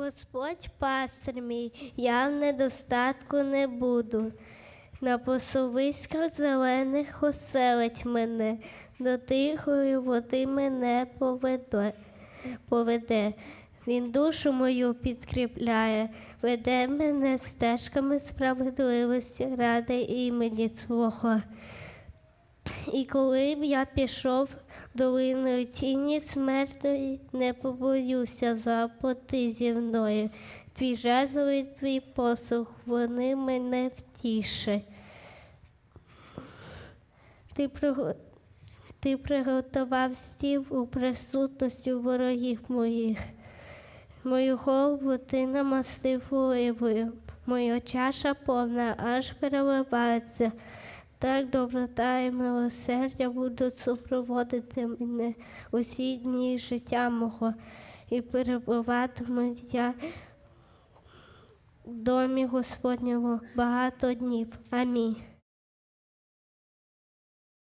Господь пастир мій, я в недостатку не буду. На посовиськах зелених оселить мене, до тихої води мене поведе. поведе. Він душу мою підкріпляє, веде мене стежками справедливості ради імені свого. І коли б я пішов долиною тіні смертної, не побоюся запоти зі мною. Твій жезлий твій посух, вони мене втішать. Ти, приго- ти приготував стів у присутності ворогів моїх. Мою голову ти намастив оливою, моя чаша повна, аж переливається. Так доброта і милосердя будуть супроводити мене усі дні життя мого, і перебуватиму я в домі Господньому багато днів. Амінь.